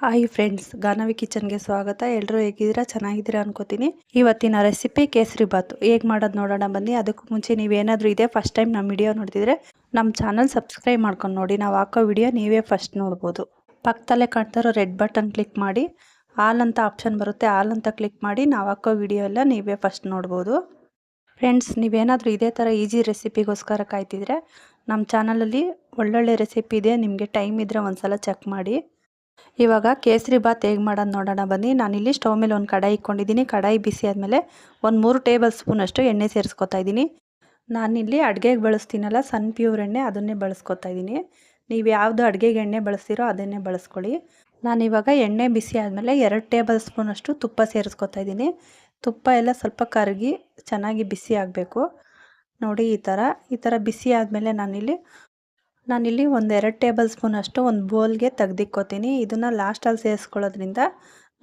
Hi friends Ganavi ಕಿಚನ್ಗೆ ಸ್ವಾಗತ. ಎಲ್ಲರೂ ಹೇಗಿದ್ದೀರಾ? ಚೆನ್ನಾಗಿದ್ದೀರಾ ಅನ್ಕೋತೀನಿ. ಇವತ್ತಿನ ರೆಸಿಪಿ ಕೇಸರಿ ಬಾತು. ಹೇಗೆ ಮಾಡೋದು ನೋಡೋಣ ಬನ್ನಿ. ಅದಕ್ಕೂ ಮುಂಚೆ ನೀವೇನಾದರೂ ಇದೆ ಫಸ್ಟ್ ಟೈಮ್ ನಮ್ಮ ವಿಡಿಯೋ ನೋಡ್ತಿದ್ರೆ ನಮ್ಮ ಚಾನಲ್ ಸಬ್ಸ್ಕ್ರೈಬ್ ಮಾಡ್ಕೊಂಡು ನೋಡಿ. ನಾವು ಹಾಕೋ ವಿಡಿಯೋ ನೀವೇ ಫಸ್ಟ್ ನೋಡ್ಬೋದು. ಪಕ್ಕದಲ್ಲೇ ಕಾಣ್ತಾರೋ ರೆಡ್ ಬಟನ್ ಕ್ಲಿಕ್ ಮಾಡಿ. ಆಲ್ ಅಂತ ಆಪ್ಷನ್ ಬರುತ್ತೆ ಆಲ್ ಅಂತ ಕ್ಲಿಕ್ ಮಾಡಿ ನಾವು ಹಾಕೋ ವಿಡಿಯೋ ಎಲ್ಲ ನೀವೇ ಫಸ್ಟ್ ನೋಡ್ಬೋದು. ಫ್ರೆಂಡ್ಸ್ ನೀವೇನಾದರೂ ಇದೇ ಥರ ಈಜಿ ರೆಸಿಪಿಗೋಸ್ಕರ ಕಾಯ್ತಿದ್ರೆ ನಮ್ಮ ಚಾನಲಲ್ಲಿ ಒಳ್ಳೊಳ್ಳೆ ರೆಸಿಪಿ ಇದೆ. ನಿಮಗೆ ಟೈಮ್ ಇದ್ದರೆ ಒಂದು ಸಲ ಚೆಕ್ ಮಾಡಿ. ಇವಾಗ ಕೇಸರಿ ಬಾತ್ ಹೇಗೆ ಮಾಡೋದು ನೋಡೋಣ ಬನ್ನಿ. ನಾನಿಲ್ಲಿ ಸ್ಟವ್ ಮೇಲೆ ಒಂದು ಕಡಾಯಿ ಇಟ್ಕೊಂಡಿದ್ದೀನಿ. ಕಡಾಯಿ ಬಿಸಿ ಆದಮೇಲೆ ಒಂದು ಮೂರು ಟೇಬಲ್ ಸ್ಪೂನಷ್ಟು ಎಣ್ಣೆ ಸೇರಿಸ್ಕೊತಾ ಇದ್ದೀನಿ. ನಾನಿಲ್ಲಿ ಅಡುಗೆಗೆ ಬಳಸ್ತೀನಲ್ಲ ಸನ್ ಪ್ಯೂರ್ ಎಣ್ಣೆ ಅದನ್ನೇ ಬಳಸ್ಕೊತಾ ಇದ್ದೀನಿ. ನೀವು ಯಾವುದು ಅಡುಗೆಗೆ ಎಣ್ಣೆ ಬಳಸ್ತೀರೋ ಅದನ್ನೇ ಬಳಸ್ಕೊಳ್ಳಿ. ನಾನಿವಾಗ ಎಣ್ಣೆ ಬಿಸಿ ಆದಮೇಲೆ ಎರಡು ಟೇಬಲ್ ಸ್ಪೂನಷ್ಟು ತುಪ್ಪ ಸೇರಿಸ್ಕೊತಾ ಇದ್ದೀನಿ. ತುಪ್ಪ ಎಲ್ಲ ಸ್ವಲ್ಪ ಕರಗಿ ಚೆನ್ನಾಗಿ ಬಿಸಿ ಆಗಬೇಕು. ನೋಡಿ ಈ ಥರ ಈ ಥರ ಬಿಸಿ ಆದಮೇಲೆ ನಾನಿಲ್ಲಿ ನಾನಿಲ್ಲಿ ಎರಡು ಟೇಬಲ್ ಸ್ಪೂನಷ್ಟು ಒಂದು ಬೋಲ್ಗೆ ತೆಗೆದಿಕ್ಕೋತೀನಿ. ಇದನ್ನು ಲಾಸ್ಟಲ್ಲಿ ಸೇರಿಸ್ಕೊಳ್ಳೋದ್ರಿಂದ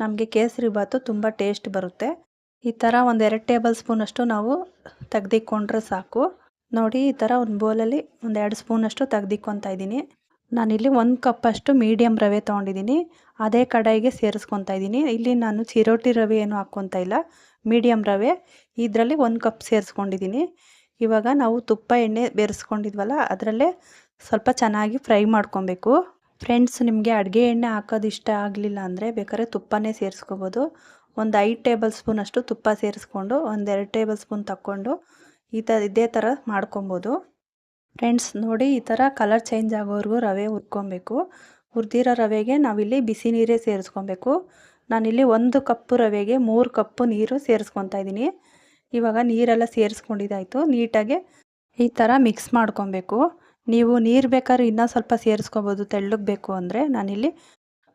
ನಮಗೆ ಕೇಸರಿ ಬಾತು ತುಂಬ ಟೇಸ್ಟ್ ಬರುತ್ತೆ. ಈ ಥರ ಒಂದು ಎರಡು ಟೇಬಲ್ ಸ್ಪೂನಷ್ಟು ನಾವು ತೆಗೆದಿಕ್ಕೊಂಡ್ರೆ ಸಾಕು. ನೋಡಿ, ಈ ಥರ ಒಂದು ಬೋಲಲ್ಲಿ ಒಂದು ಎರಡು ಸ್ಪೂನಷ್ಟು ತೆಗ್ದಿಕ್ಕೊತಾ ಇದ್ದೀನಿ. ನಾನಿಲ್ಲಿ ಒಂದು ಕಪ್ಪಷ್ಟು ಮೀಡಿಯಮ್ ರವೆ ತೊಗೊಂಡಿದ್ದೀನಿ. ಅದೇ ಕಡಾಯಿಗೆ ಸೇರಿಸ್ಕೊತಾ ಇದ್ದೀನಿ. ಇಲ್ಲಿ ನಾನು ಚಿರೋಟಿ ರವೆ ಏನು ಹಾಕ್ಕೊತಾ ಇಲ್ಲ. ಮೀಡಿಯಮ್ ರವೆ. ಇದರಲ್ಲಿ ಒಂದು ಕಪ್ ಸೇರಿಸ್ಕೊಂಡಿದ್ದೀನಿ. ಇವಾಗ ನಾವು ತುಪ್ಪ ಎಣ್ಣೆ ಬೆರೆಸ್ಕೊಂಡಿದ್ವಲ್ಲ, ಅದರಲ್ಲೇ ಸ್ವಲ್ಪ ಚೆನ್ನಾಗಿ ಫ್ರೈ ಮಾಡ್ಕೊಬೇಕು. ಫ್ರೆಂಡ್ಸ್, ನಿಮಗೆ ಅಡುಗೆ ಎಣ್ಣೆ ಹಾಕೋದು ಇಷ್ಟ ಆಗಲಿಲ್ಲ ಅಂದರೆ ಬೇಕಾದ್ರೆ ತುಪ್ಪನೇ ಸೇರಿಸ್ಕೋಬೋದು. ಒಂದು ಐದು ಟೇಬಲ್ ಸ್ಪೂನ್ ಅಷ್ಟು ತುಪ್ಪ ಸೇರಿಸ್ಕೊಂಡು ಒಂದೆರಡು ಟೇಬಲ್ ಸ್ಪೂನ್ ತಕ್ಕೊಂಡು ಈ ಥರ ಇದೇ ಥರ ಮಾಡ್ಕೊಬೋದು. ಫ್ರೆಂಡ್ಸ್, ನೋಡಿ ಈ ಥರ ಕಲರ್ ಚೇಂಜ್ ಆಗೋವರೆಗೂ ರವೆ ಹುರ್ಕೊಬೇಕು. ಹುರಿದಿರೋ ರವೆಗೆ ನಾವಿಲ್ಲಿ ಬಿಸಿ ನೀರೇ ಸೇರಿಸ್ಕೊಬೇಕು. ನಾನಿಲ್ಲಿ ಒಂದು ಕಪ್ಪು ರವೆಗೆ ಮೂರು ಕಪ್ಪು ನೀರು ಸೇರಿಸ್ಕೊತಾ ಇದ್ದೀನಿ. ಇವಾಗ ನೀರೆಲ್ಲ ಸೇರಿಸ್ಕೊಂಡಿದ್ದಾಯಿತು. ನೀಟಾಗಿ ಈ ಥರ ಮಿಕ್ಸ್ ಮಾಡ್ಕೊಬೇಕು. ನೀವು ನೀರು ಬೇಕಾದ್ರೆ ಇನ್ನೂ ಸ್ವಲ್ಪ ಸೇರಿಸ್ಕೊಬೋದು, ತೆಳ್ಳಗೆ ಬೇಕು ಅಂದರೆ ನಾನಿಲ್ಲಿ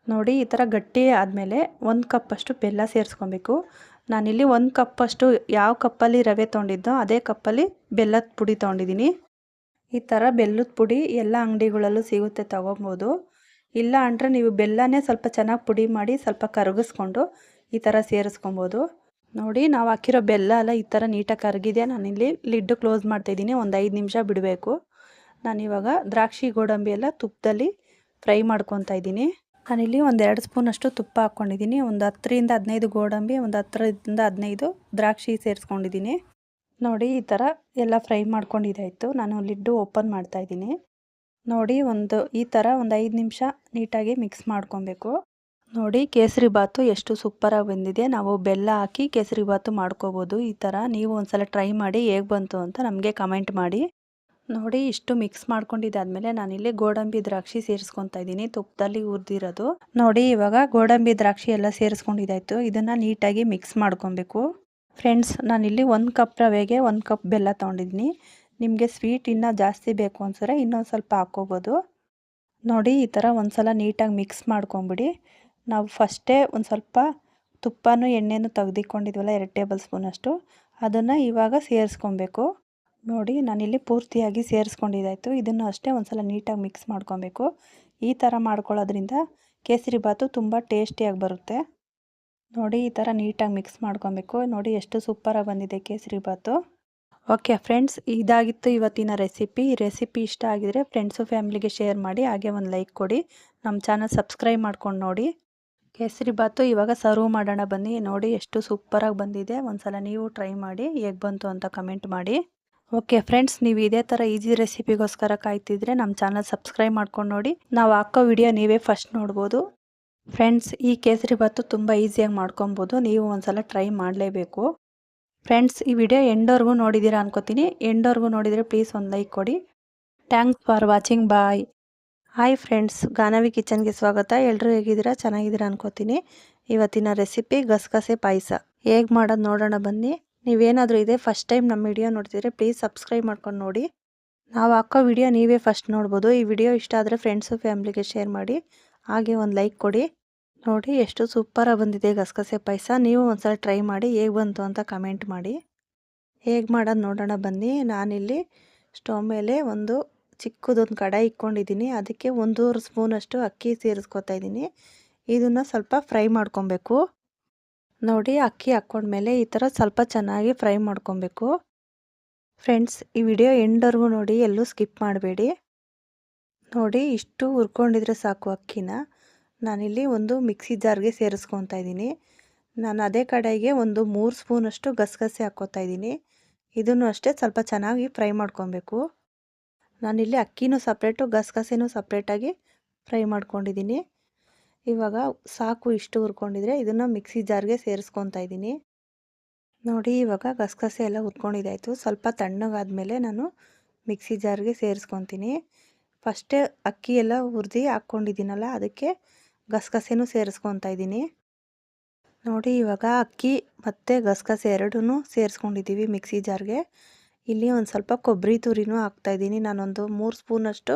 ನೋಡಿ ಈ ಥರ ಗಟ್ಟಿ ಆದಮೇಲೆ ಒಂದು ಕಪ್ಪಷ್ಟು ಬೆಲ್ಲ ಸೇರಿಸ್ಕೊಬೇಕು. ನಾನಿಲ್ಲಿ ಒಂದು ಕಪ್ಪಷ್ಟು ಯಾವ ಕಪ್ಪಲ್ಲಿ ರವೆ ತೊಗೊಂಡಿದ್ದೋ ಅದೇ ಕಪ್ಪಲ್ಲಿ ಬೆಲ್ಲದ ಪುಡಿ ತೊಗೊಂಡಿದ್ದೀನಿ. ಈ ಥರ ಬೆಲ್ಲದ ಪುಡಿ ಎಲ್ಲ ಅಂಗಡಿಗಳಲ್ಲೂ ಸಿಗುತ್ತೆ ತೊಗೊಬೋದು. ಇಲ್ಲ ಅಂದರೆ ನೀವು ಬೆಲ್ಲನೇ ಸ್ವಲ್ಪ ಚೆನ್ನಾಗಿ ಪುಡಿ ಮಾಡಿ ಸ್ವಲ್ಪ ಕರಗಿಸ್ಕೊಂಡು ಈ ಥರ ಸೇರಿಸ್ಕೊಬೋದು. ನೋಡಿ ನಾವು ಹಾಕಿರೋ ಬೆಲ್ಲ ಎಲ್ಲ ಈ ಥರ ನೀಟಾಗಿ ಕರಗಿದೆ. ನಾನಿಲ್ಲಿ ಲಿಡ್ಡು ಕ್ಲೋಸ್ ಮಾಡ್ತಾಯಿದ್ದೀನಿ ಒಂದು ಐದು ನಿಮಿಷ ಬಿಡಬೇಕು. ನಾನಿವಾಗ ದ್ರಾಕ್ಷಿ ಗೋಡಂಬಿ ಎಲ್ಲ ತುಪ್ಪದಲ್ಲಿ ಫ್ರೈ ಮಾಡ್ಕೊತಾ ಇದ್ದೀನಿ. ನಾನಿಲ್ಲಿ ಒಂದು ಎರಡು ಸ್ಪೂನಷ್ಟು ತುಪ್ಪ ಹಾಕ್ಕೊಂಡಿದ್ದೀನಿ ಒಂದು ಹತ್ತರಿಂದ ಹದಿನೈದು ಗೋಡಂಬಿ, ಒಂದು ಹತ್ತರಿಂದ ಹದಿನೈದು ದ್ರಾಕ್ಷಿ ಸೇರಿಸ್ಕೊಂಡಿದ್ದೀನಿ. ನೋಡಿ, ಈ ಥರ ಎಲ್ಲ ಫ್ರೈ ಮಾಡ್ಕೊಂಡಿದ್ದಾಯಿತು ನಾನು ಲಿಡ್ಡು ಓಪನ್ ಮಾಡ್ತಾಯಿದ್ದೀನಿ ನೋಡಿ, ಒಂದು ಈ ಥರ ಒಂದು ಐದು ನಿಮಿಷ ನೀಟಾಗಿ ಮಿಕ್ಸ್ ಮಾಡ್ಕೊಬೇಕು. ನೋಡಿ, ಕೇಸರಿ ಬಾತು ಎಷ್ಟು ಸೂಪರಾಗಿ ಬಂದಿದೆ. ನಾವು ಬೆಲ್ಲ ಹಾಕಿ ಕೇಸರಿ ಬಾತು ಮಾಡ್ಕೋಬೋದು. ಈ ಥರ ನೀವು ಒಂದ್ಸಲ ಟ್ರೈ ಮಾಡಿ ಹೇಗೆ ಬಂತು ಅಂತ ನಮಗೆ ಕಮೆಂಟ್ ಮಾಡಿ. ನೋಡಿ ಇಷ್ಟು ಮಿಕ್ಸ್ ಮಾಡ್ಕೊಂಡಿದ್ದಾದ್ಮೇಲೆ ನಾನಿಲ್ಲಿ ಗೋಡಂಬಿ ದ್ರಾಕ್ಷಿ ಸೇರಿಸ್ಕೊತಾ ಇದ್ದೀನಿ. ತುಪ್ಪದಲ್ಲಿ ಹುರಿದಿರೋದು. ನೋಡಿ ಇವಾಗ ಗೋಡಂಬಿ ದ್ರಾಕ್ಷಿ ಎಲ್ಲ ಸೇರಿಸ್ಕೊಂಡಿದ್ದಾಯ್ತು. ಇದನ್ನು ನೀಟಾಗಿ ಮಿಕ್ಸ್ ಮಾಡ್ಕೊಬೇಕು. ಫ್ರೆಂಡ್ಸ್ ನಾನಿಲ್ಲಿ ಒಂದು ಕಪ್ ರವೆಗೆ ಒಂದು ಕಪ್ ಬೆಲ್ಲ ತೊಗೊಂಡಿದ್ದೀನಿ. ನಿಮಗೆ ಸ್ವೀಟ್ ಇನ್ನೂ ಜಾಸ್ತಿ ಬೇಕು ಅನ್ಸರೆ ಇನ್ನೊಂದು ಸ್ವಲ್ಪ ಹಾಕ್ಕೋಬೋದು. ನೋಡಿ ಈ ಥರ ಒಂದು ಸಲ ನೀಟಾಗಿ ಮಿಕ್ಸ್ ಮಾಡ್ಕೊಂಬಿಡಿ. ನಾವು ಫಸ್ಟೇ ಒಂದು ಸ್ವಲ್ಪ ತುಪ್ಪನೂ ಎಣ್ಣೆನೂ ತೆಗ್ದಿಕೊಂಡಿದ್ವಲ್ಲ, ಎರಡು ಟೇಬಲ್ ಸ್ಪೂನಷ್ಟು. ಅದನ್ನು ಇವಾಗ ಸೇರಿಸ್ಕೊಬೇಕು. ನೋಡಿ ನಾನಿಲ್ಲಿ ಪೂರ್ತಿಯಾಗಿ ಸೇರಿಸ್ಕೊಂಡಿದ್ದಾಯಿತು. ಇದನ್ನು ಅಷ್ಟೇ ಒಂದು ಸಲ ನೀಟಾಗಿ ಮಿಕ್ಸ್ ಮಾಡ್ಕೊಬೇಕು. ಈ ಥರ ಮಾಡ್ಕೊಳ್ಳೋದ್ರಿಂದ ಕೇಸರಿ ಬಾತು ತುಂಬ ಟೇಸ್ಟಿಯಾಗಿ ಬರುತ್ತೆ. ನೋಡಿ, ಈ ಥರ ನೀಟಾಗಿ ಮಿಕ್ಸ್ ಮಾಡ್ಕೊಬೇಕು. ನೋಡಿ, ಎಷ್ಟು ಸೂಪರಾಗಿ ಬಂದಿದೆ ಕೇಸರಿ ಬಾತು ಓಕೆ ಫ್ರೆಂಡ್ಸ್, ಇದಾಗಿತ್ತು ಇವತ್ತಿನ ರೆಸಿಪಿ. ಈ ರೆಸಿಪಿ ಇಷ್ಟ ಆಗಿದರೆ ಫ್ರೆಂಡ್ಸು, ಫ್ಯಾಮಿಲಿಗೆ ಶೇರ್ ಮಾಡಿ, ಹಾಗೆ ಒಂದು ಲೈಕ್ ಕೊಡಿ. ನಮ್ಮ ಚಾನಲ್ ಸಬ್ಸ್ಕ್ರೈಬ್ ಮಾಡ್ಕೊಂಡು ನೋಡಿ. ಕೇಸರಿ ಬಾತು ಇವಾಗ ಸರ್ವ್ ಮಾಡೋಣ ಬನ್ನಿ. ನೋಡಿ, ಎಷ್ಟು ಸೂಪರಾಗಿ ಬಂದಿದೆ. ಒಂದು ಸಲ ನೀವು ಟ್ರೈ ಮಾಡಿ, ಹೇಗೆ ಬಂತು ಅಂತ ಕಮೆಂಟ್ ಮಾಡಿ. ಓಕೆ ಫ್ರೆಂಡ್ಸ್ ನೀವು ಇದೇ ಥರ ಈಸಿ ರೆಸಿಪಿಗೋಸ್ಕರ ಕಾಯ್ತಿದ್ರೆ ನಮ್ಮ ಚಾನಲ್ ಸಬ್ಸ್ಕ್ರೈಬ್ ಮಾಡ್ಕೊಂಡು ನೋಡಿ. ನಾವು ಹಾಕೋ ವಿಡಿಯೋ ನೀವೇ ಫಸ್ಟ್ ನೋಡ್ಬೋದು. ಫ್ರೆಂಡ್ಸ್ ಈ ಕೇಸರಿ ಬಾತು ತುಂಬ ಈಸಿಯಾಗಿ ಮಾಡ್ಕೊಬೋದು. ನೀವು ಒಂದ್ಸಲ ಟ್ರೈ ಮಾಡಲೇಬೇಕು. ಫ್ರೆಂಡ್ಸ್ ಈ ವಿಡಿಯೋ ಎಂಡೋರ್ಗೂ ನೋಡಿದ್ದೀರಾ ಅನ್ಕೋತೀನಿ. ಎಂಡೋರ್ಗೂ ನೋಡಿದರೆ ಪ್ಲೀಸ್ ಒಂದು ಲೈಕ್ ಕೊಡಿ. Thanks for watching bye hi friends Ganavi ಕಿಚನ್ಗೆ ಸ್ವಾಗತ. ಎಲ್ಲರೂ ಹೇಗಿದ್ದೀರಾ? ಚೆನ್ನಾಗಿದ್ದೀರಾ ಅನ್ಕೋತೀನಿ. ಇವತ್ತಿನ ರೆಸಿಪಿ ಗಸಗಸೆ ಪಾಯಸ. ಹೇಗೆ ಮಾಡೋದು ನೋಡೋಣ ಬನ್ನಿ. ನೀವೇನಾದರೂ ಇದೆ ಫಸ್ಟ್ ಟೈಮ್ ನಮ್ಮ ವಿಡಿಯೋ ನೋಡ್ತಿದ್ರೆ ಪ್ಲೀಸ್ ಸಬ್ಸ್ಕ್ರೈಬ್ ಮಾಡ್ಕೊಂಡು ನೋಡಿ. ನಾವು ಹಾಕೋ ವಿಡಿಯೋ ನೀವೇ ಫಸ್ಟ್ ನೋಡ್ಬೋದು. ಈ ವಿಡಿಯೋ ಇಷ್ಟ ಆದರೆ ಫ್ರೆಂಡ್ಸು ಫ್ಯಾಮ್ಲಿಗೆ ಶೇರ್ ಮಾಡಿ. ಹಾಗೆ ಒಂದು ಲೈಕ್ ಕೊಡಿ. ನೋಡಿ ಎಷ್ಟು ಸೂಪರಾಗಿ ಬಂದಿದೆ ಗಸಗಸೆ ಪಾಯಸ. ನೀವು ಒಂದ್ಸಲ ಟ್ರೈ ಮಾಡಿ ಹೇಗೆ ಬಂತು ಅಂತ ಕಮೆಂಟ್ ಮಾಡಿ. ಹೇಗೆ ಮಾಡೋದು ನೋಡೋಣ ಬನ್ನಿ. ನಾನಿಲ್ಲಿ ಸ್ಟವ್ ಮೇಲೆ ಒಂದು ಚಿಕ್ಕದೊಂದು ಕಡಾಯಿ ಇಕ್ಕೊಂಡಿದ್ದೀನಿ ಅದಕ್ಕೆ ಒಂದೂವರೆ ಸ್ಪೂನಷ್ಟು ಅಕ್ಕಿ ಸೇರಿಸ್ಕೊತಾ ಇದ್ದೀನಿ. ಇದನ್ನು ಸ್ವಲ್ಪ ಫ್ರೈ ಮಾಡ್ಕೊಬೇಕು. ನೋಡಿ ಅಕ್ಕಿ ಹಾಕ್ಕೊಂಡ್ಮೇಲೆ ಈ ಥರ ಸ್ವಲ್ಪ ಚೆನ್ನಾಗಿ ಫ್ರೈ ಮಾಡ್ಕೊಬೇಕು. ಫ್ರೆಂಡ್ಸ್ ಈ ವಿಡಿಯೋ ಎಂಡರ್ಗೂ ನೋಡಿ ಎಲ್ಲೂ ಸ್ಕಿಪ್ ಮಾಡಬೇಡಿ. ನೋಡಿ ಇಷ್ಟು ಹುರ್ಕೊಂಡಿದ್ರೆ ಸಾಕು ಅಕ್ಕಿನ. ನಾನಿಲ್ಲಿ ಒಂದು ಮಿಕ್ಸಿ ಜಾರ್ಗೆ ಸೇರಿಸ್ಕೊತಾ ಇದ್ದೀನಿ. ನಾನು ಅದೇ ಕಡೆಗೆ ಒಂದು ಮೂರು ಸ್ಪೂನಷ್ಟು ಗಸಗಸೆ ಹಾಕ್ಕೋತಾ ಇದ್ದೀನಿ. ಇದನ್ನು ಅಷ್ಟೇ ಸ್ವಲ್ಪ ಚೆನ್ನಾಗಿ ಫ್ರೈ ಮಾಡ್ಕೊಬೇಕು. ನಾನಿಲ್ಲಿ ಅಕ್ಕಿನೂ ಸಪ್ರೇಟು ಗಸಗಸೆನೂ ಸಪ್ರೇಟಾಗಿ ಫ್ರೈ ಮಾಡ್ಕೊಂಡಿದ್ದೀನಿ. ಇವಾಗ ಸಾಕು ಇಷ್ಟು ಹುರ್ಕೊಂಡಿದ್ರೆ ಇದನ್ನು ಮಿಕ್ಸಿ ಜಾರ್ಗೆ ಸೇರಿಸ್ಕೊತಾ ಇದ್ದೀನಿ. ನೋಡಿ ಇವಾಗ ಗಸಗಸೆ ಎಲ್ಲ ಹುರ್ಕೊಂಡಿದ್ದಾಯಿತು ಸ್ವಲ್ಪ ತಣ್ಣಗಾದ್ಮೇಲೆ ನಾನು ಮಿಕ್ಸಿ ಜಾರ್ಗೆ ಸೇರಿಸ್ಕೊತೀನಿ. ಫಸ್ಟೇ ಅಕ್ಕಿ ಎಲ್ಲ ಹುರಿದು ಹಾಕ್ಕೊಂಡಿದ್ದೀನಲ್ಲ ಅದಕ್ಕೆ ಗಸಗಸೆನೂ ಸೇರಿಸ್ಕೊತಾ ಇದ್ದೀನಿ. ನೋಡಿ ಇವಾಗ ಅಕ್ಕಿ ಮತ್ತು ಗಸಗಸೆ ಎರಡೂ ಸೇರಿಸ್ಕೊಂಡಿದ್ದೀವಿ ಮಿಕ್ಸಿ ಜಾರ್ಗೆ. ಇಲ್ಲಿ ಒಂದು ಸ್ವಲ್ಪ ಕೊಬ್ಬರಿ ತುರಿನೂ ಹಾಕ್ತಾಯಿದ್ದೀನಿ ನಾನೊಂದು ಮೂರು ಸ್ಪೂನಷ್ಟು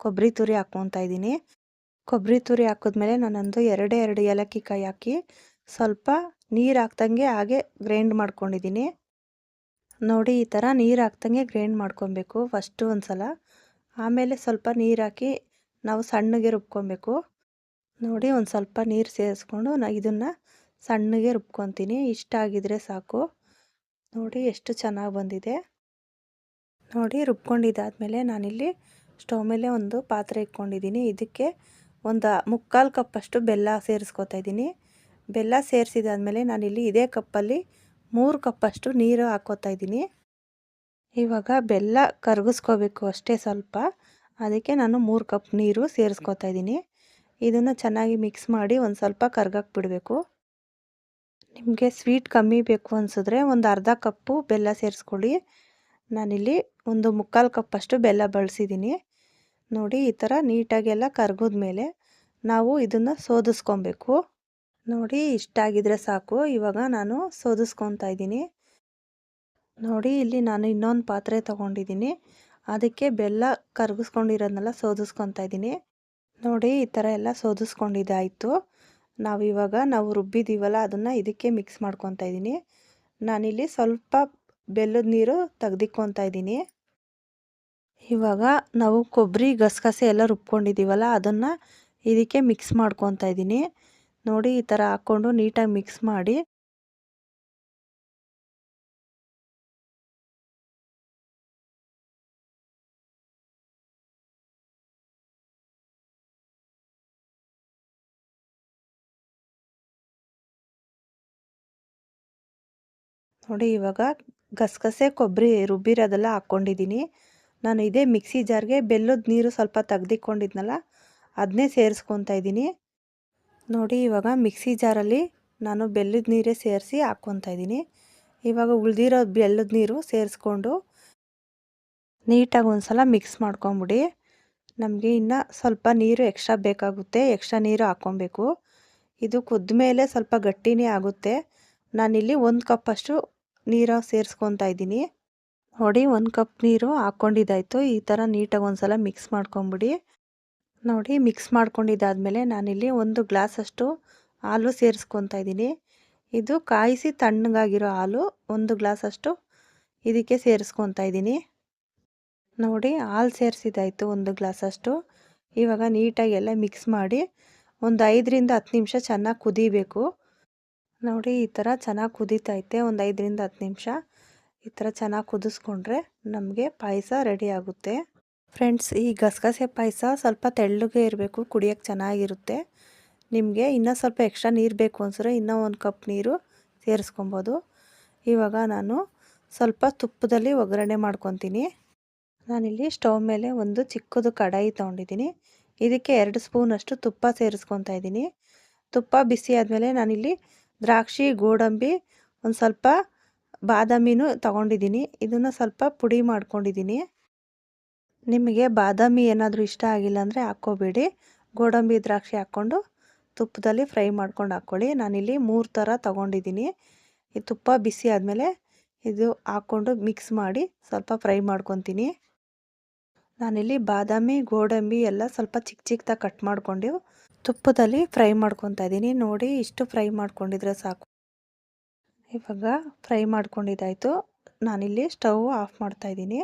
ಕೊಬ್ಬರಿ ತುರಿ ಹಾಕ್ಕೊತಾ ಇದ್ದೀನಿ. ಕೊಬ್ಬರಿ ತುರಿ ಹಾಕಿದ್ಮೇಲೆ ನಾನೊಂದು ಎರಡೇ ಎರಡು ಏಲಕ್ಕಿ ಕಾಯಿ ಹಾಕಿ ಸ್ವಲ್ಪ ನೀರು ಹಾಕ್ದಂಗೆ ಹಾಗೆ ಗ್ರೈಂಡ್ ಮಾಡ್ಕೊಂಡಿದ್ದೀನಿ. ನೋಡಿ ಈ ಥರ ನೀರು ಹಾಕ್ದಂಗೆ ಗ್ರೈಂಡ್ ಮಾಡ್ಕೊಬೇಕು ಫಸ್ಟು ಒಂದು ಸಲ ಆಮೇಲೆ ಸ್ವಲ್ಪ ನೀರು ಹಾಕಿ ನಾವು ಸಣ್ಣಗೆ ರುಬ್ಕೊಬೇಕು. ನೋಡಿ ಒಂದು ಸ್ವಲ್ಪ ನೀರು ಸೇರಿಸ್ಕೊಂಡು ನಾ ಇದನ್ನು ಸಣ್ಣಗೆ ರುಬ್ಕೊತೀನಿ. ಇಷ್ಟ ಆಗಿದ್ರೆ ಸಾಕು. ನೋಡಿ ಎಷ್ಟು ಚೆನ್ನಾಗಿ ಬಂದಿದೆ. ನೋಡಿ ರುಬ್ಕೊಂಡಿದ್ದಾದಮೇಲೆ ನಾನಿಲ್ಲಿ ಸ್ಟವ್ ಮೇಲೆ ಒಂದು ಪಾತ್ರೆ ಇಟ್ಕೊಂಡಿದ್ದೀನಿ. ಇದಕ್ಕೆ ಒಂದು ಮುಕ್ಕಾಲು ಕಪ್ಪಷ್ಟು ಬೆಲ್ಲ ಸೇರಿಸ್ಕೊತಾ ಇದ್ದೀನಿ. ಬೆಲ್ಲ ಸೇರಿಸಿದಾದ್ಮೇಲೆ ನಾನಿಲ್ಲಿ ಇದೇ ಕಪ್ಪಲ್ಲಿ ಮೂರು ಕಪ್ಪಷ್ಟು ನೀರು ಹಾಕ್ಕೋತಾ ಇದ್ದೀನಿ. ಇವಾಗ ಬೆಲ್ಲ ಕರಗಿಸ್ಕೋಬೇಕು ಅಷ್ಟೇ ಸ್ವಲ್ಪ. ಅದಕ್ಕೆ ನಾನು ಮೂರು ಕಪ್ ನೀರು ಸೇರಿಸ್ಕೊತಾ ಇದ್ದೀನಿ. ಇದನ್ನು ಚೆನ್ನಾಗಿ ಮಿಕ್ಸ್ ಮಾಡಿ ಒಂದು ಸ್ವಲ್ಪ ಕರ್ಗಕ್ಕೆ ಬಿಡಬೇಕು. ನಿಮಗೆ ಸ್ವೀಟ್ ಕಮ್ಮಿ ಬೇಕು ಅನಿಸಿದ್ರೆ ಒಂದು ಅರ್ಧ ಕಪ್ಪು ಬೆಲ್ಲ ಸೇರಿಸ್ಕೊಳ್ಳಿ. ನಾನಿಲ್ಲಿ ಒಂದು ಮುಕ್ಕಾಲು ಕಪ್ಪಷ್ಟು ಬೆಲ್ಲ ಬಳಸಿದ್ದೀನಿ. ನೋಡಿ ಈ ಥರ ನೀಟಾಗೆಲ್ಲ ಕರ್ಗಿದ್ಮೇಲೆ ನಾವು ಇದನ್ನು ಸೋದಿಸ್ಕೊಬೇಕು. ನೋಡಿ ಇಷ್ಟಾಗಿದ್ರೆ ಸಾಕು. ಇವಾಗ ನಾನು ಸೋದಿಸ್ಕೊತಾ ಇದ್ದೀನಿ. ನೋಡಿ ಇಲ್ಲಿ ನಾನು ಇನ್ನೊಂದು ಪಾತ್ರೆ ತೊಗೊಂಡಿದ್ದೀನಿ. ಅದಕ್ಕೆ ಬೆಲ್ಲ ಕರಗಿಸ್ಕೊಂಡಿರೋದನ್ನೆಲ್ಲ ಸೋದಿಸ್ಕೊತಾ ಇದ್ದೀನಿ. ನೋಡಿ ಈ ಥರ ಎಲ್ಲ ಸೋದಿಸ್ಕೊಂಡಿದ್ದಾಯಿತು. ನಾವು ಇವಾಗ ನಾವು ರುಬ್ಬಿದ್ದೀವಲ್ಲ ಅದನ್ನು ಇದಕ್ಕೆ ಮಿಕ್ಸ್ ಮಾಡ್ಕೊತಾ ಇದ್ದೀನಿ. ನಾನಿಲ್ಲಿ ಸ್ವಲ್ಪ ಬೆಲ್ಲದ ನೀರು ತೆಗ್ದಿಕ್ಕೊತಾ ಇದ್ದೀನಿ. ಇವಾಗ ನಾವು ಕೊಬ್ಬರಿ, ಗಸಗಸೆ ಎಲ್ಲ ರುಬ್ಕೊಂಡಿದ್ದೀವಲ್ಲ ಅದನ್ನು ಇದಕ್ಕೆ ಮಿಕ್ಸ್ ಮಾಡ್ಕೊತಾ ಇದ್ದೀನಿ. ನೋಡಿ, ಈ ಥರ ಹಾಕ್ಕೊಂಡು ನೀಟಾಗಿ ಮಿಕ್ಸ್ ಮಾಡಿ. ನೋಡಿ, ಇವಾಗ ಗಸಗಸೆ, ಕೊಬ್ಬರಿ ರುಬ್ಬಿರೋದೆಲ್ಲ ಹಾಕ್ಕೊಂಡಿದ್ದೀನಿ ನಾನು ಇದೇ ಮಿಕ್ಸಿ ಜಾರ್ಗೆ ಬೆಲ್ಲದ ನೀರು ಸ್ವಲ್ಪ ತೆಗೆದಿಕೊಂಡಿದ್ನಲ್ಲ ಅದನ್ನೇ ಸೇರಿಸ್ಕೊತಾ ಇದ್ದೀನಿ. ನೋಡಿ, ಇವಾಗ ಮಿಕ್ಸಿ ಜಾರಲ್ಲಿ ನಾನು ಬೆಲ್ಲದ ನೀರೇ ಸೇರಿಸಿ ಹಾಕ್ಕೊತಾ ಇದ್ದೀನಿ. ಇವಾಗ ಉಳಿದಿರೋ ಬೆಲ್ಲದ ನೀರು ಸೇರಿಸ್ಕೊಂಡು ನೀಟಾಗಿ ಒಂದು ಸಲ ಮಿಕ್ಸ್ ಮಾಡ್ಕೊಂಬಿಡಿ. ನಮಗೆ ಇನ್ನು ಸ್ವಲ್ಪ ನೀರು ಎಕ್ಸ್ಟ್ರಾ ಬೇಕಾಗುತ್ತೆ, ಎಕ್ಸ್ಟ್ರಾ ನೀರು ಹಾಕ್ಕೊಬೇಕು. ಇದು ಕುದ್ದ ಮೇಲೆ ಸ್ವಲ್ಪ ಗಟ್ಟಿನೇ ಆಗುತ್ತೆ. ನಾನಿಲ್ಲಿ ಒಂದು ಕಪ್ಪಷ್ಟು ನೀರು ಸೇರಿಸ್ಕೊತಾ ಇದ್ದೀನಿ. ನೋಡಿ ಒಂದು ಕಪ್ ನೀರು ಹಾಕ್ಕೊಂಡಿದ್ದಾಯಿತು ಈ ಥರ ನೀಟಾಗಿ ಒಂದು ಸಲ ಮಿಕ್ಸ್ ಮಾಡ್ಕೊಂಬಿಡಿ. ನೋಡಿ ಮಿಕ್ಸ್ ಮಾಡ್ಕೊಂಡಿದ್ದಾದಮೇಲೆ ನಾನಿಲ್ಲಿ ಒಂದು ಗ್ಲಾಸಷ್ಟು ಹಾಲು ಸೇರಿಸ್ಕೊತಾ ಇದ್ದೀನಿ. ಇದು ಕಾಯಿಸಿ ತಣ್ಣಗಾಗಿರೋ ಹಾಲು ಒಂದು ಗ್ಲಾಸಷ್ಟು ಇದಕ್ಕೆ ಸೇರಿಸ್ಕೊತಾ ಇದ್ದೀನಿ. ನೋಡಿ ಹಾಲು ಸೇರಿಸಿದಾಯಿತು ಒಂದು ಗ್ಲಾಸಷ್ಟು ಇವಾಗ ನೀಟಾಗಿ ಎಲ್ಲ ಮಿಕ್ಸ್ ಮಾಡಿ ಒಂದು ಐದರಿಂದ ಹತ್ತು ನಿಮಿಷ ಚೆನ್ನಾಗಿ ಕುದಿಬೇಕು. ನೋಡಿ ಈ ಥರ ಚೆನ್ನಾಗಿ ಕುದೀತೈತೆ ಒಂದು ಐದರಿಂದ ಹತ್ತು ನಿಮಿಷ. ಈ ಥರ ಚೆನ್ನಾಗಿ ಕುದಿಸ್ಕೊಂಡ್ರೆ ನಮಗೆ ಪಾಯಸ ರೆಡಿ ಆಗುತ್ತೆ. ಫ್ರೆಂಡ್ಸ್, ಈ ಗಸಗಸೆ ಪಾಯಸ ಸ್ವಲ್ಪ ತೆಳ್ಳಗೆ ಇರಬೇಕು ಕುಡಿಯೋಕ್ಕೆ ಚೆನ್ನಾಗಿರುತ್ತೆ. ನಿಮಗೆ ಇನ್ನೂ ಸ್ವಲ್ಪ ಎಕ್ಸ್ಟ್ರಾ ನೀರು ಬೇಕು ಅನ್ಸಿದ್ರೆ ಇನ್ನೂ ಒಂದು ಕಪ್ ನೀರು ಸೇರಿಸ್ಕೊಬೋದು. ಇವಾಗ ನಾನು ಸ್ವಲ್ಪ ತುಪ್ಪದಲ್ಲಿ ಒಗ್ಗರಣೆ ಮಾಡ್ಕೊತೀನಿ. ನಾನಿಲ್ಲಿ ಸ್ಟವ್ ಮೇಲೆ ಒಂದು ಚಿಕ್ಕದು ಕಡಾಯಿ ತೊಗೊಂಡಿದ್ದೀನಿ. ಇದಕ್ಕೆ ಎರಡು ಸ್ಪೂನಷ್ಟು ತುಪ್ಪ ಸೇರಿಸ್ಕೊತಾ ಇದ್ದೀನಿ. ತುಪ್ಪ ಬಿಸಿ ಆದಮೇಲೆ ನಾನಿಲ್ಲಿ ದ್ರಾಕ್ಷಿ, ಗೋಡಂಬಿ ಒಂದು ಸ್ವಲ್ಪ ಬಾದಾಮಿನೂ ತಗೊಂಡಿದ್ದೀನಿ. ಇದನ್ನು ಸ್ವಲ್ಪ ಪುಡಿ ಮಾಡ್ಕೊಂಡಿದ್ದೀನಿ. ನಿಮಗೆ ಬಾದಾಮಿ ಏನಾದರೂ ಇಷ್ಟ ಆಗಿಲ್ಲ ಅಂದರೆ ಹಾಕ್ಕೋಬೇಡಿ. ಗೋಡಂಬಿ, ದ್ರಾಕ್ಷಿ ಹಾಕ್ಕೊಂಡು ತುಪ್ಪದಲ್ಲಿ ಫ್ರೈ ಮಾಡ್ಕೊಂಡು ಹಾಕ್ಕೊಳ್ಳಿ. ನಾನಿಲ್ಲಿ ಮೂರು ಥರ ತೊಗೊಂಡಿದ್ದೀನಿ. ಈ ತುಪ್ಪ ಬಿಸಿ ಆದಮೇಲೆ ಇದು ಹಾಕ್ಕೊಂಡು ಮಿಕ್ಸ್ ಮಾಡಿ ಸ್ವಲ್ಪ ಫ್ರೈ ಮಾಡ್ಕೊತೀನಿ. ನಾನಿಲ್ಲಿ ಬಾದಾಮಿ, ಗೋಡಂಬಿ ಎಲ್ಲ ಸ್ವಲ್ಪ ಚಿಕ್ಕ ಚಿಕ್ಕದಾಗಿ ಕಟ್ ಮಾಡ್ಕೊಂಡು ತುಪ್ಪದಲ್ಲಿ ಫ್ರೈ ಮಾಡ್ಕೊತಾ ಇದ್ದೀನಿ. ನೋಡಿ ಇಷ್ಟು ಫ್ರೈ ಮಾಡ್ಕೊಂಡಿದ್ರೆ ಸಾಕು. ಇವಾಗ ಫ್ರೈ ಮಾಡ್ಕೊಂಡಿದ್ದಾಯಿತು. ನಾನಿಲ್ಲಿ ಸ್ಟವ್ ಆಫ್ ಮಾಡ್ತಾಯಿದ್ದೀನಿ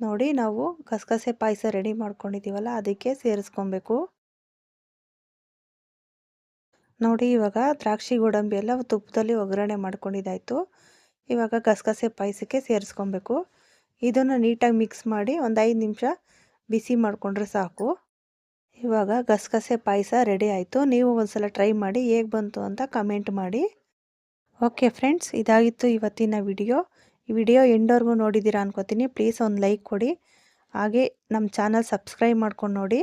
ನೋಡಿ, ನಾವು ಗಸಗಸೆ ಪಾಯಸ ರೆಡಿ ಮಾಡ್ಕೊಂಡಿದ್ದೀವಲ್ಲ, ಅದಕ್ಕೆ ಸೇರಿಸ್ಕೊಬೇಕು. ನೋಡಿ, ಇವಾಗ ದ್ರಾಕ್ಷಿ ಗೋಡಂಬಿ ಎಲ್ಲ ತುಪ್ಪದಲ್ಲಿ ಒಗ್ಗರಣೆ ಮಾಡ್ಕೊಂಡಿದ್ದಾಯಿತು. ಇವಾಗ ಗಸಗಸೆ ಪಾಯಸಕ್ಕೆ ಸೇರಿಸ್ಕೊಬೇಕು. ಇದನ್ನು ನೀಟಾಗಿ ಮಿಕ್ಸ್ ಮಾಡಿ ಒಂದು ಐದು ನಿಮಿಷ ಬಿಸಿ ಮಾಡಿಕೊಂಡ್ರೆ ಸಾಕು. ಇವಾಗ ಗಸಗಸೆ ಪಾಯಸ ರೆಡಿ ಆಯಿತು. ನೀವು ಒಂದು ಸಲ ಟ್ರೈ ಮಾಡಿ ಹೇಗೆ ಬಂತು ಅಂತ ಕಮೆಂಟ್ ಮಾಡಿ. ಓಕೆ ಫ್ರೆಂಡ್ಸ್ ಇದಾಗಿತ್ತು ಇವತ್ತಿನ ವಿಡಿಯೋ ಈ ವಿಡಿಯೋ ಎಂಡೋರ್ಗೂ ನೋಡಿದ್ದೀರಾ ಅನ್ಕೋತೀನಿ. ಪ್ಲೀಸ್ ಒಂದು ಲೈಕ್ ಕೊಡಿ. ಹಾಗೆ ನಮ್ಮ ಚಾನಲ್ ಸಬ್ಸ್ಕ್ರೈಬ್ ಮಾಡ್ಕೊಂಡು ನೋಡಿ.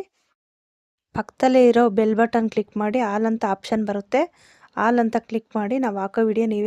ಪಕ್ಕದಲ್ಲೇ ಇರೋ ಬೆಲ್ ಬಟನ್ ಕ್ಲಿಕ್ ಮಾಡಿ ಆಲ್ ಅಂತ ಆಪ್ಷನ್ ಬರುತ್ತೆ. ಆಲ್ ಅಂತ ಕ್ಲಿಕ್ ಮಾಡಿ, ನಾವು ಹಾಕೋ ವಿಡಿಯೋ ನೀವೇ